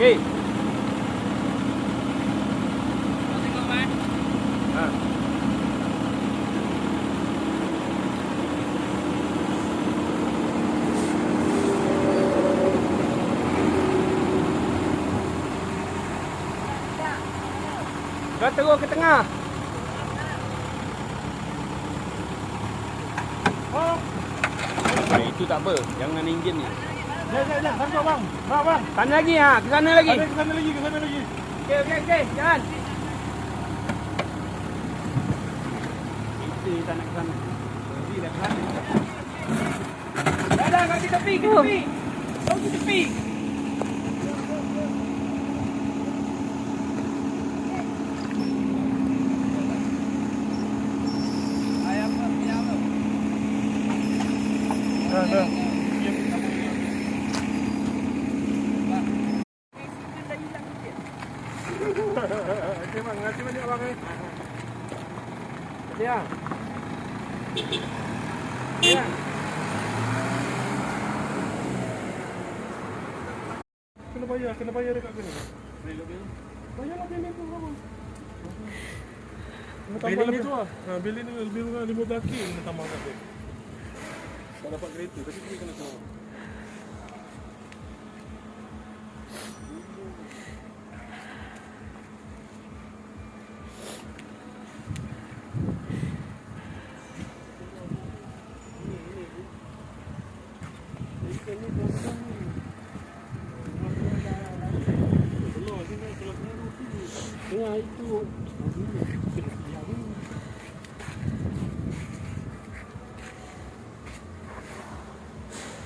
Ok Kau teruk ke tengah? Oh, nah, Itu tak apa. Jangan enjin ni. Jangan, jangan, jangan. Bang. Bang, bang. Sana lagi ha, ke sana lagi. Ada ke sana lagi, ke sana lagi. Okey, okey, okey. Jalan. Kita tak nak ke sana. Jadi dah ke sana. Dah, dah, pergi tepi, ke tepi. Kau pergi tepi. Dah, dah. Okey bang, terima banyak bang. eh. Ya. Ya. Kena bayar, kena bayar dekat sini. Bayarlah bil itu bang. Kena tambah lebih. tu ah? Ha, bil ini bil lima belas k kena tambah. Tak dapat kereta, tapi kena Ya, itu.